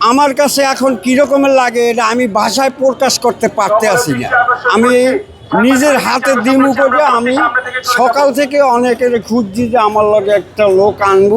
আমার কাছে এখন কীরকমের লাগে এটা আমি ভাষায় প্রকাশ করতে পারতে আসি না। আমি নিজের হাতে দিমু করে আমি সকাল থেকে অনেকের খুঁজছি যে আমার লগে একটা লোক আনব।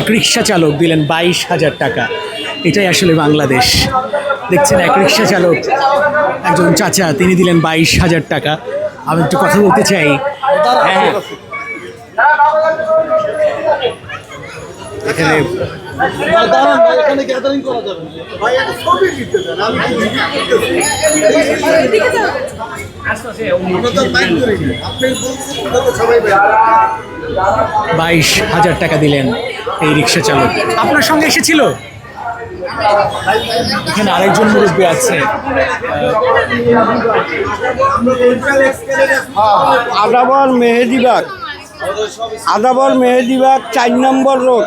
এক রিক্সা চালক দিলেন বাইশ হাজার টাকা। এটাই আসলে বাংলাদেশ। দেখছেন এক রিক্সা চালক একজন চাচা তিনি দিলেন বাইশ হাজার টাকা। আমি একটু কথা বলতে চাই। হ্যাঁ। এখানে বাইশ হাজার টাকা দিলেন এই রিক্সা চালক। আপনার সঙ্গে এসেছিল? এখানে আরেকজন মুরব্বী আছে। আদাবর মেহেদিবাগ। আদাবর মেহেদিবাগ চার নম্বর রোড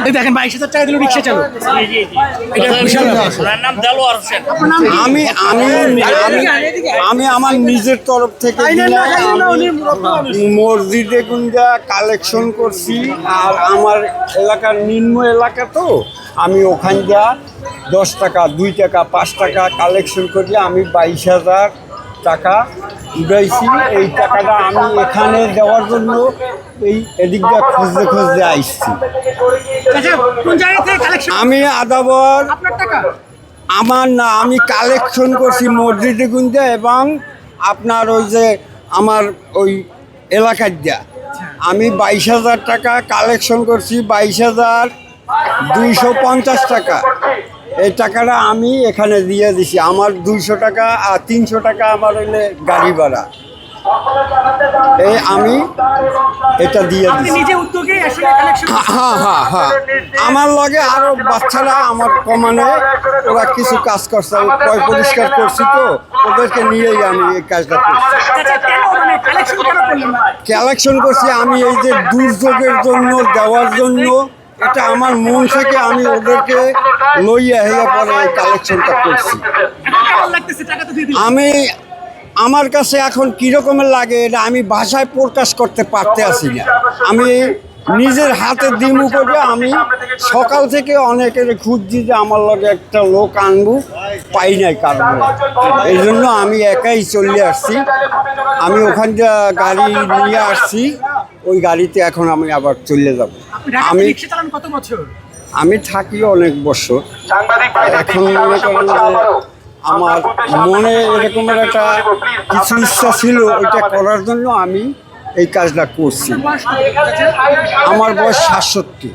এই দেখেন বাইশ হাজার টাকা দিল রিক্সা চালক। এটা বিশাল। আমি আমি আমি আমি আমার নিজের তরফ থেকে মসজিদে গুঞ্জা কালেকশন করছি আর আমার এলাকার নিম্ন এলাকা তো আমি ওখান যা দশ টাকা দুই টাকা পাঁচ টাকা কালেকশন করি আমি বাইশ হাজার টাকা উঠাইছি। এই টাকাটা আমি এখানে দেওয়ার জন্য এই এদিকটা খুঁজতে খুঁজতে আসছি আচ্ছা, আমি আদাবর আমার না আমি কালেকশন করছি মসজিদে গুঞ্জে এবং আপনার ওই যে আমার ওই এলাকার যা আমি বাইশ হাজার টাকা কালেকশন করছি বাইশ হাজার দুইশো পঞ্চাশ টাকা। এই টাকাটা আমি এখানে দিয়ে দিছি। আমার দুইশো টাকা আর তিনশো টাকা আমার হইলে গাড়ি ভাড়া। এই আমি এটা দিয়ে আসলে কালেকশন হ্যাঁ হ্যাঁ হ্যাঁ আমার লগে আরও বাচ্চারা আমার কমানে ওরা কিছু কাজ করছে। আমি পয় পরিষ্কার করছি তো ওদেরকে নিয়েই আমি এই কাজটা করছি। আচ্ছা মানে কালেকশন কালেকশন করছি আমি এই যে দুর্যোগের জন্য দেওয়ার জন্য এটা আমার মন থেকে আমি ওদেরকে লইয়া হইয়া পরে এই কালেকশনটা করছি। আমি, আমার কাছে এখন কীরকমের লাগে এটা আমি ভাষায় প্রকাশ করতে পারতে আসি না। আমি নিজের হাতে দিমু করে আমি সকাল থেকে অনেকের খুঁজছি যে আমার লগে একটা লোক আনব, পাই নাই কারণে। এই জন্য আমি একাই চলে আসছি। আমি ওখান গাড়ি নিয়ে আসছি, ওই গাড়িতে এখন আমি আবার চলে যাব। আমি কত বছর? আমি থাকি অনেক বছর। এখন মনে করেন আমার মনে এরকমের একটা কিছু ইচ্ছা ছিল ওইটা করার জন্য আমি এই কাজটা করছি। আমার বয়স সাতষট্টি।